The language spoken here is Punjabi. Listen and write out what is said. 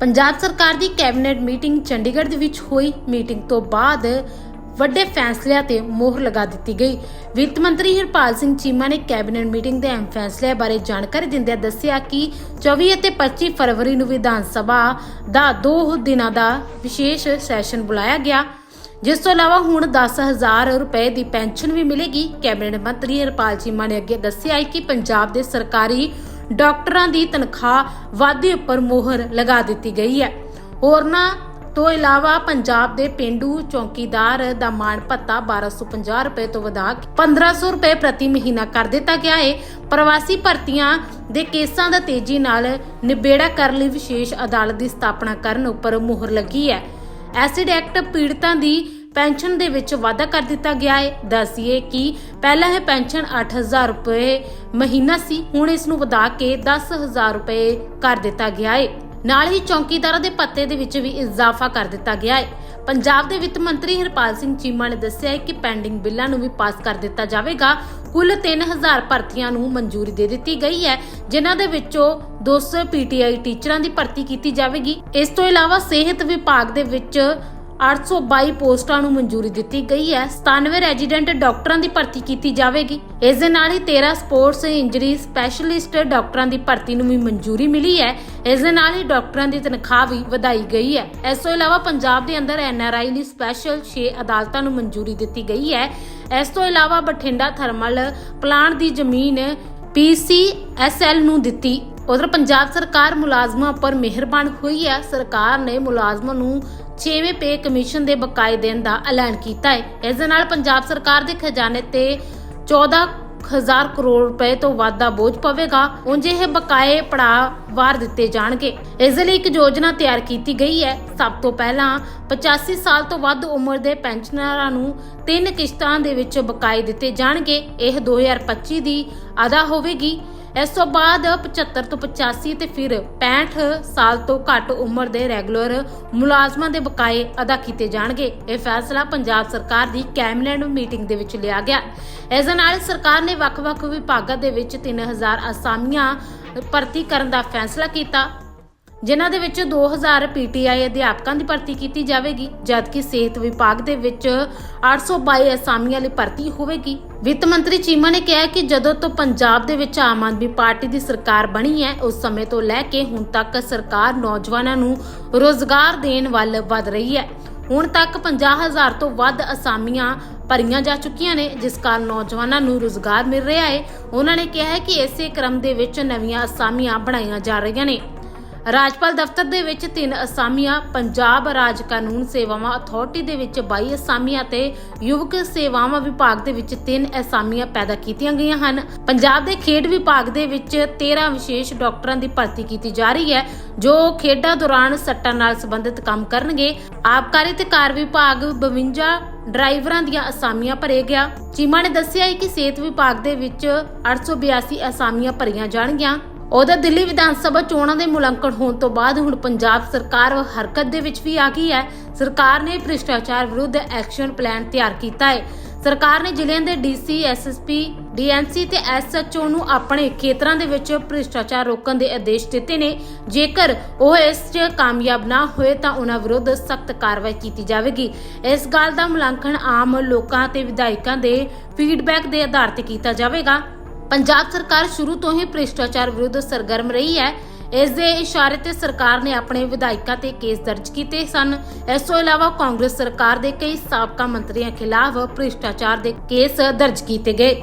ਪੰਜਾਬ ਸਰਕਾਰ ਦੀ ਕੈਬਨਿਟ ਮੀਟਿੰਗ ਚੰਡੀਗੜ੍ਹ ਦੇ ਵਿੱਚ ਹੋਈ। ਮੀਟਿੰਗ ਤੋਂ ਬਾਅਦ ਵੱਡੇ ਫੈਸਲਿਆਂ ਤੇ ਮੋਹਰ ਲਗਾ ਦਿੱਤੀ ਗਈ। ਵਿੱਤ ਮੰਤਰੀ ਹਰਪਾਲ ਸਿੰਘ ਚੀਮਾ ਨੇ ਕੈਬਨਿਟ ਮੀਟਿੰਗ ਦੇ ਅਹਿਮ ਫੈਸਲਿਆਂ ਬਾਰੇ ਜਾਣਕਾਰੀ ਦਿੰਦਿਆਂ ਦੱਸਿਆ ਕਿ 24 ਅਤੇ 25 ਫਰਵਰੀ ਨੂੰ ਵਿਧਾਨ ਸਭਾ ਦਾ 2 ਦਿਨਾਂ ਦਾ ਵਿਸ਼ੇਸ਼ ਸੈਸ਼ਨ ਬੁਲਾਇਆ ਗਿਆ। ਜਿਸ ਤੋਂ ਇਲਾਵਾ ਹੁਣ 10000 ਰੁਪਏ ਦੀ ਪੈਨਸ਼ਨ ਵੀ ਮਿਲੇਗੀ। ਕੈਬਨਿਟ ਮੰਤਰੀ ਹਰਪਾਲ ਚੀਮਾ ਨੇ ਅੱਗੇ ਦੱਸਿਆ ਕਿ ਪੰਜਾਬ ਦੇ ਸਰਕਾਰੀ ਡਾਕਟਰਾਂ ਦੀ ਤਨਖਾਹ ਵਾਧੇ ਉੱਪਰ ਮੋਹਰ ਲਗਾ ਦਿੱਤੀ ਗਈ ਹੈ। ਹੋਰਨਾਂ ਤੋਂ ਇਲਾਵਾ ਪੰਜਾਬ ਦੇ ਪਿੰਡੂ ਚੌਕੀਦਾਰ ਦਾ ਮਾਣ ਭੱਤਾ 1250 ਰੁਪਏ ਤੋਂ ਵਧਾ ਕੇ 1500 ਰੁਪਏ ਪ੍ਰਤੀ ਮਹੀਨਾ ਕਰ ਦਿੱਤਾ ਗਿਆ ਹੈ ਪ੍ਰਵਾਸੀ ਭਰਤੀਆਂ ਦੇ ਕੇਸਾਂ ਦਾ ਤੇਜ਼ੀ ਨਾਲ ਨਿਬੇੜਾ ਕਰਨ ਲਈ ਵਿਸ਼ੇਸ਼ ਅਦਾਲਤ ਦੀ ਸਥਾਪਨਾ ਕਰਨ ਉੱਪਰ ਮੋਹਰ ਲੱਗੀ ਹੈ। ਐਸਿਡ ਐਕਟ ਪੀੜਤਾਂ ਦੀ ਪੈਨਸ਼ਨ ਦੇ ਵਿੱਚ ਵਾਧਾ ਕਰ ਦਿੱਤਾ ਗਿਆ ਹੈ। ਦੱਸੀਏ ਕਿ ਪਹਿਲਾਂ ਇਹ ਪੈਨਸ਼ਨ 8000 ਰੁਪਏ ਮਹੀਨਾ ਸੀ, ਹੁਣ ਇਸ ਨੂੰ ਵਧਾ ਕੇ 10000 ਰੁਪਏ ਕਰ ਦਿੱਤਾ ਗਿਆ ਹੈ। ਨਾਲ ਹੀ ਚੌਕੀਦਾਰਾਂ ਦੇ ਭੱਤੇ ਦੇ ਵਿੱਚ ਵੀ ਇਜ਼ਾਫਾ ਕਰ ਦਿੱਤਾ ਗਿਆ ਹੈ। ਪੰਜਾਬ ਦੇ ਵਿੱਤ ਮੰਤਰੀ ਹਰਪਾਲ ਸਿੰਘ ਚੀਮਾ ਨੇ ਦੱਸਿਆ ਹੈ ਕਿ ਪੈਂਡਿੰਗ ਬਿੱਲਾਂ ਨੂੰ ਵੀ ਪਾਸ ਕਰ ਦਿੱਤਾ ਜਾਵੇਗਾ। ਕੁੱਲ 3000 ਭਰਤੀਆਂ ਨੂੰ ਮਨਜ਼ੂਰੀ ਦੇ ਦਿੱਤੀ ਗਈ ਹੈ, ਜਿਨ੍ਹਾਂ ਦੇ ਵਿੱਚੋਂ 200 ਪੀਟੀਆਈ ਟੀਚਰਾਂ ਦੀ ਭਰਤੀ ਕੀਤੀ ਜਾਵੇਗੀ। ਇਸ ਤੋਂ ਇਲਾਵਾ ਸਿਹਤ ਵਿਭਾਗ ਦੇ ਵਿੱਚ 822 ਪੋਸਟਾਂ ਨੂੰ ਮਨਜ਼ੂਰੀ ਦਿੱਤੀ ਗਈ ਹੈ। 97 ਰੈਜ਼ੀਡੈਂਟ ਡਾਕਟਰਾਂ ਦੀ ਭਰਤੀ ਕੀਤੀ ਜਾਵੇਗੀ। ਇਸ ਦੇ ਨਾਲ ਹੀ 13 ਸਪੋਰਟਸ ਇੰਜਰੀ ਸਪੈਸ਼ਲਿਸਟ ਡਾਕਟਰਾਂ ਦੀ ਭਰਤੀ ਨੂੰ ਵੀ ਮਨਜ਼ੂਰੀ ਮਿਲੀ ਹੈ। ਇਸ ਦੇ ਨਾਲ ਹੀ ਡਾਕਟਰਾਂ ਦੀ ਤਨਖਾਹ ਵੀ ਵਧਾਈ ਗਈ ਹੈ। ਇਸ ਤੋਂ ਇਲਾਵਾ ਪੰਜਾਬ ਦੇ ਅੰਦਰ ਐਨਆਰਆਈ ਲਈ ਸਪੈਸ਼ਲ 6 ਅਦਾਲਤਾਂ ਨੂੰ ਮਨਜ਼ੂਰੀ ਦਿੱਤੀ ਗਈ ਹੈ। ਇਸ ਤੋਂ ਇਲਾਵਾ ਬਠਿੰਡਾ ਥਰਮਲ ਪਲਾਂਟ ਦੀ ਜ਼ਮੀਨ ਪੀਸੀਐਸਐਲ ਨੂੰ ਦਿੱਤੀ। ਉਧਰ ਪੰਜਾਬ ਸਰਕਾਰ ਮੁਲਾਜ਼ਮਾਂ ਉੱਪਰ ਮਿਹਰਬਾਨ ਹੋਈ ਹੈ। ਸਰਕਾਰ ਨੇ ਮੁਲਾਜ਼ਮਾਂ ਨੂੰ 6ਵੇਂ ਪੇ ਕਮਿਸ਼ਨ ਦੇ ਬਕਾਏ ਦੇਣ ਦਾ ਐਲਾਨ ਕੀਤਾ ਹੈ। ਇਸ ਦੇ ਨਾਲ ਪੰਜਾਬ ਸਰਕਾਰ ਦੇ ਖਜ਼ਾਨੇ ਤੇ 14000 ਕਰੋੜ ਰੁਪਏ ਤੋਂ ਵੱਧ ਦਾ ਬੋਝ ਪਵੇਗਾ। ਉਂਝ ਇਹ ਬਕਾਏ ਪੜਾਅਵਾਰ ਦਿੱਤੇ ਜਾਣਗੇ। ਇਸ ਦੇ ਲਈ ਇੱਕ ਯੋਜਨਾ ਤਿਆਰ ਕੀਤੀ ਗਈ ਹੈ। ਸਭ ਤੋਂ ਪਹਿਲਾਂ 85 ਸਾਲ ਤੋਂ ਵੱਧ ਉਮਰ ਦੇ ਪੈਨਸ਼ਨਰਾਂ ਨੂੰ ਤਿੰਨ ਕਿਸ਼ਤਾਂ ਦੇ ਵਿੱਚ ਬਕਾਏ ਦਿੱਤੇ ਜਾਣਗੇ। ਇਹ 2025 ਦੀ ਅਦਾ ਹੋਵੇਗੀ। ਇਸ ਤੋਂ ਬਾਅਦ 75 ਤੋਂ 85 ਤੇ ਫਿਰ 65 ਸਾਲ ਤੋਂ ਘੱਟ ਉਮਰ ਦੇ ਰੈਗੂਲਰ ਮੁਲਾਜ਼ਮਾਂ ਦੇ ਬਕਾਏ ਅਦਾ ਕੀਤੇ ਜਾਣਗੇ। ਇਹ ਫੈਸਲਾ ਪੰਜਾਬ ਸਰਕਾਰ ਦੀ ਕੈਬਨਿਟ ਮੀਟਿੰਗ ਦੇ ਵਿੱਚ ਲਿਆ ਗਿਆ। ਇਸ ਨਾਲ ਸਰਕਾਰ ਨੇ ਵੱਖ-ਵੱਖ ਵਿਭਾਗਾਂ ਦੇ ਵਿੱਚ 3000 ਅਸਾਮੀਆਂ ਭਰਤੀ ਕਰਨ ਦਾ ਫੈਸਲਾ ਕੀਤਾ। ਜਿਨ੍ਹਾਂ ਦੇ ਵਿੱਚ 2000 ਪੀਟੀਆਈ ਅਧਿਆਪਕਾਂ ਦੀ ਭਰਤੀ ਕੀਤੀ ਜਾਵੇਗੀ, ਜਦਕਿ ਸਿਹਤ ਵਿਭਾਗ ਦੇ ਵਿੱਚ 822 ਅਸਾਮੀਆਂ ਲਈ ਭਰਤੀ ਹੋਵੇਗੀ। ਵਿੱਤ ਮੰਤਰੀ ਚੀਮਾ ਨੇ ਕਿਹਾ ਕਿ ਜਦੋਂ ਤੋਂ ਪੰਜਾਬ ਦੇ ਵਿੱਚ ਆਮ ਆਦਮੀ ਪਾਰਟੀ ਦੀ ਸਰਕਾਰ ਬਣੀ ਹੈ, ਉਸ ਸਮੇਂ ਤੋਂ ਲੈ ਕੇ ਹੁਣ ਤੱਕ ਸਰਕਾਰ ਨੌਜਵਾਨਾਂ ਨੂੰ ਰੋਜ਼ਗਾਰ ਦੇਣ ਵੱਲ ਵਧ ਰਹੀ ਹੈ। ਹੁਣ ਤੱਕ 50000 ਤੋਂ ਵੱਧ ਅਸਾਮੀਆਂ ਭਰੀਆਂ ਜਾ ਚੁੱਕੀਆਂ ਨੇ, ਜਿਸ ਕਾਰਨ ਨੌਜਵਾਨਾਂ ਨੂੰ ਰੋਜ਼ਗਾਰ ਮਿਲ ਰਿਹਾ ਹੈ। ਉਹਨਾਂ ਨੇ ਕਿਹਾ ਹੈ ਕਿ ਇਸੇ ਕ੍ਰਮ ਦੇ ਵਿੱਚ ਨਵੀਆਂ ਅਸਾਮੀਆਂ ਬਣਾਈਆਂ ਜਾ ਰਹੀਆਂ ਨੇ। ਰਾਜਪਾਲ ਦਫ਼ਤਰ ਦੇ ਵਿੱਚ ਤਿੰਨ ਅਸਾਮੀਆਂ, ਪੰਜਾਬ ਰਾਜ ਕਾਨੂੰਨ ਸੇਵਾਵਾਂ ਅਥਾਰਟੀ ਦੇ ਵਿੱਚ 22 ਅਸਾਮੀਆਂ ਤੇ ਯੁਵਕ ਸੇਵਾਵਾਂ ਵਿਭਾਗ ਦੇ ਵਿੱਚ ਤਿੰਨ ਅਸਾਮੀਆਂ ਪੈਦਾ ਕੀਤੀਆਂ ਗਈਆਂ ਹਨ। ਪੰਜਾਬ ਦੇ ਖੇਡ ਵਿਭਾਗ ਦੇ ਵਿੱਚ 13 ਵਿਸ਼ੇਸ਼ ਡਾਕਟਰਾਂ ਦੀ ਭਰਤੀ ਕੀਤੀ ਜਾ ਰਹੀ ਹੈ, ਜੋ ਖੇਡਾਂ ਦੌਰਾਨ ਸੱਟਾਂ ਨਾਲ ਸੰਬੰਧਿਤ ਕੰਮ ਕਰਨਗੇ। ਆਬਕਾਰੀ ਤੇ ਕਾਰ ਵਿਭਾਗ 52 ਡਰਾਈਵਰਾਂ ਦੀਆਂ ਅਸਾਮੀਆਂ ਭਰੇ ਗਿਆ। ਚੀਮਾ ਨੇ ਦੱਸਿਆ ਕਿ ਸਿਹਤ ਵਿਭਾਗ ਦੇ ਵਿੱਚ 882 ਅਸਾਮੀਆਂ ਭਰੀਆਂ ਜਾਣਗੀਆਂ। ਉਧਰ ਦਿੱਲੀ ਵਿਧਾਨ ਸਭਾ ਚੋਣਾਂ ਦੇ ਮੁਲਾਂਕਣ ਹੋਣ ਤੋਂ ਬਾਅਦ ਹੁਣ ਪੰਜਾਬ ਸਰਕਾਰ ਹਰਕਤ ਦੇ ਵਿੱਚ ਵੀ ਆ ਗਈ ਹੈ। ਸਰਕਾਰ ਨੇ ਭ੍ਰਿਸ਼ਟਾਚਾਰ ਵਿਰੁੱਧ ਐਕਸ਼ਨ ਪਲਾਨ ਤਿਆਰ ਕੀਤਾ ਹੈ। ਸਰਕਾਰ ਨੇ ਜ਼ਿਲ੍ਹਿਆਂ ਦੇ ਡੀਸੀ, ਐਸਐਸਪੀ ਡੀਐਨਸੀ ਤੇ ਐਸਐਚਓ ਨੂੰ ਆਪਣੇ ਖੇਤਰਾਂ ਦੇ ਵਿੱਚ ਭ੍ਰਿਸ਼ਟਾਚਾਰ ਰੋਕਣ ਦੇ ਆਦੇਸ਼ ਦਿੱਤੇ ਨੇ। ਜੇਕਰ ਉਹ ਇਸ 'ਚ ਕਾਮਯਾਬ ਨਾ ਹੋਏ ਤਾਂ ਉਹਨਾਂ ਵਿਰੁੱਧ ਸਖਤ ਕਾਰਵਾਈ ਕੀਤੀ ਜਾਵੇਗੀ। ਇਸ ਗੱਲ ਦਾ ਮੁਲਾਂਕਣ ਆਮ ਲੋਕਾਂ ਤੇ ਵਿਧਾਇਕਾਂ ਦੇ ਫੀਡਬੈਕ ਦੇ ਆਧਾਰ ਤੇ ਕੀਤਾ ਜਾਵੇਗਾ। ਪੰਜਾਬ ਸਰਕਾਰ ਸ਼ੁਰੂ ਤੋਂ ਹੀ ਭ੍ਰਿਸ਼ਟਾਚਾਰ ਵਿਰੁੱਧ ਸਰਗਰਮ ਰਹੀ ਹੈ। ਇਸ ਦੇ ਇਸ਼ਾਰੇ ਤੇ ਸਰਕਾਰ ਨੇ ਆਪਣੇ ਵਿਧਾਇਕਾਂ ਤੇ ਕੇਸ ਦਰਜ ਕੀਤੇ ਸਨ। ਇਸ ਤੋਂ ਇਲਾਵਾ ਕਾਂਗਰਸ ਸਰਕਾਰ ਦੇ ਕਈ ਸਾਬਕਾ ਮੰਤਰੀਆਂ ਖਿਲਾਫ ਭ੍ਰਿਸ਼ਟਾਚਾਰ ਦੇ ਕੇਸ ਦਰਜ ਕੀਤੇ ਗਏ।